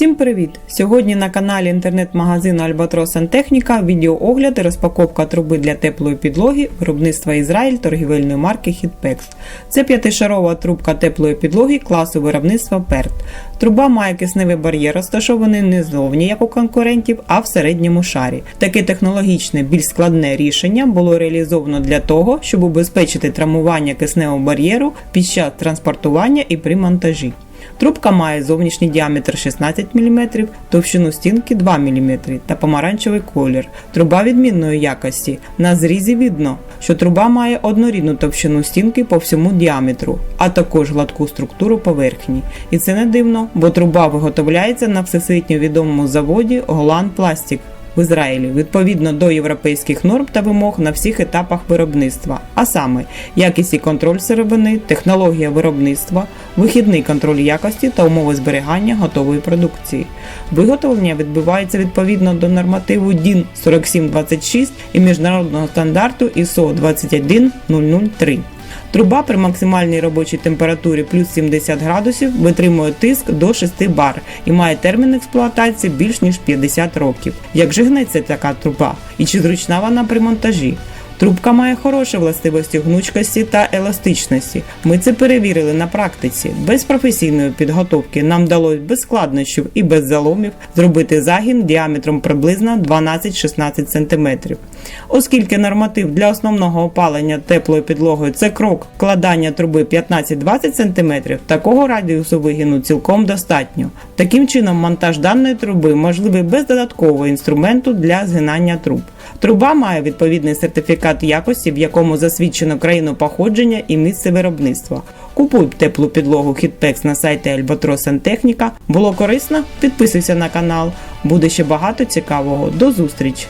Всім привіт! Сьогодні на каналі інтернет-магазину Albatros Сантехніка відеоогляд і розпаковка труби для теплої підлоги виробництва Ізраїль торгівельної марки Hitpex. Це п'ятишарова трубка теплої підлоги класу виробництва PERT. Труба має кисневий бар'єр, розташований не зовні, як у конкурентів, а в середньому шарі. Таке технологічне, більш складне рішення було реалізовано для того, щоб убезпечити травмування кисневого бар'єру під час транспортування і при монтажі. Трубка має зовнішній діаметр 16 мм, товщину стінки 2 мм та помаранчевий колір. Труба відмінної якості. На зрізі видно, що труба має однорідну товщину стінки по всьому діаметру, а також гладку структуру поверхні. І це не дивно, бо труба виготовляється на всесвітньо відомому заводі Голланд Пластик в Ізраїлі відповідно до європейських норм та вимог на всіх етапах виробництва, а саме якість і контроль сировини, технологія виробництва, вихідний контроль якості та умови зберігання готової продукції. Виготовлення відбувається відповідно до нормативу DIN 4726 і міжнародного стандарту ISO 21003. Труба при максимальній робочій температурі плюс 70 градусів витримує тиск до 6 бар і має термін експлуатації більш ніж 50 років. Як же гнеться така труба? І чи зручна вона при монтажі? Трубка має хороші властивості гнучкості та еластичності. Ми це перевірили на практиці. Без професійної підготовки нам вдалося без складнощів і без заломів зробити загін діаметром приблизно 12-16 см. Оскільки норматив для основного опалення теплою підлогою це крок вкладання труби 15-20 см, такого радіусу вигину цілком достатньо. Таким чином, монтаж даної труби можливий без додаткового інструменту для згинання труб. Труба має відповідний сертифікат якості, в якому засвідчено країну походження і місце виробництва. Купуй теплу підлогу хітпекс на сайті Albatros Сантехніка. Було корисно? Підписуйся на канал. Буде ще багато цікавого. До зустрічі!